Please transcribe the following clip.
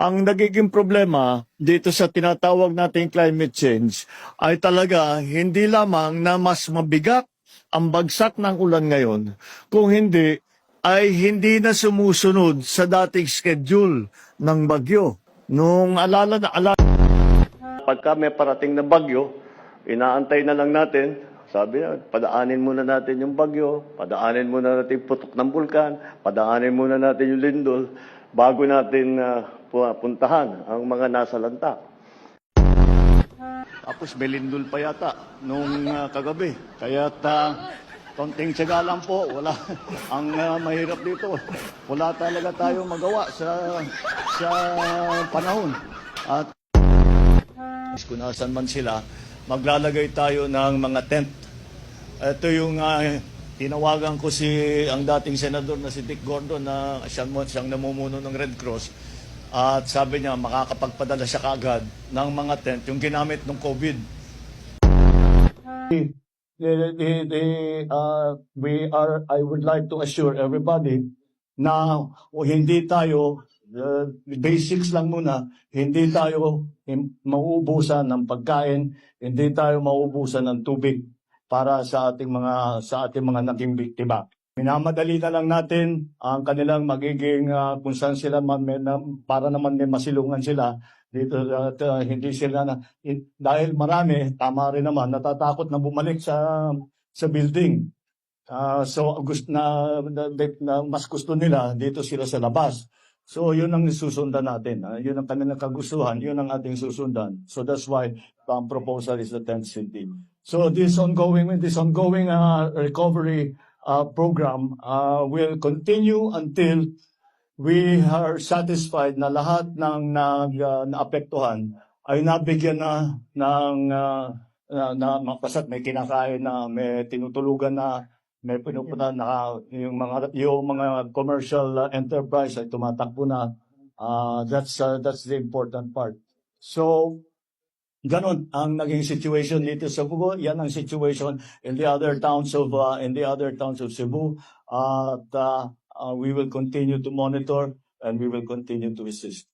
ang nagiging problema dito sa tinatawag nating climate change ay talaga hindi lamang na mas mabigat ang bagsak ng ulan ngayon, kung hindi ay hindi na sumusunod sa dating schedule ng bagyo. Nung alala na alala pagka may parating na bagyo, inaantay na lang natin, sabi na, padaanin muna natin yung bagyo, padaanin muna natin putok ng bulkan, padaanin muna natin yung lindol, bago natin pu- puntahan ang mga nasa lantak. Tapos may lindol pa yata nung ah, kagabi. Kaya ta konting tiyaga lang po. Wala. Ang ah, mahirap dito, wala talaga tayo magawa sa sa panahon. At kung nasan man sila, maglalagay tayo ng mga tent. Ito yung ah, tinawagan ko si ang dating senador na si Dick Gordon na siyang, siyang namumuno ng Red Cross. At sabi niya makakapagpadala siya kaagad ng mga tent yung ginamit ng COVID. The, the, the, uh, we are, I would like to assure everybody na hindi tayo uh, basics lang muna, hindi tayo mauubusan ng pagkain, hindi tayo mauubusan ng tubig para sa ating mga sa ating mga naging biktima. Minamadali na lang natin ang kanilang magiging ah, kung saan sila ma- may- na, para naman may masilungan sila dito at ah, hindi sila na in- dahil marami tama rin naman natatakot na bumalik sa sa building. Ah, so gusto na, na, na mas gusto nila dito sila sa labas. So yun ang susundan natin. ah. yun ang kanilang kagustuhan, yun ang ating susundan. So that's why ang proposal is the 10th city. So this ongoing this ongoing uh, recovery uh, program uh, will continue until we are satisfied na lahat ng nag uh, naapektuhan ay nabigyan na ng uh, na, na mapasat may kinakain na may tinutulugan na may pinupunta na yung mga yung mga commercial uh, enterprise ay tumatakbo na. Uh, that's uh, that's the important part. So Ganon ang naging situation dito sa Cebu. Yan ang situation in the other towns of uh, in the other towns of Cebu. At uh, uh, we will continue to monitor and we will continue to assist.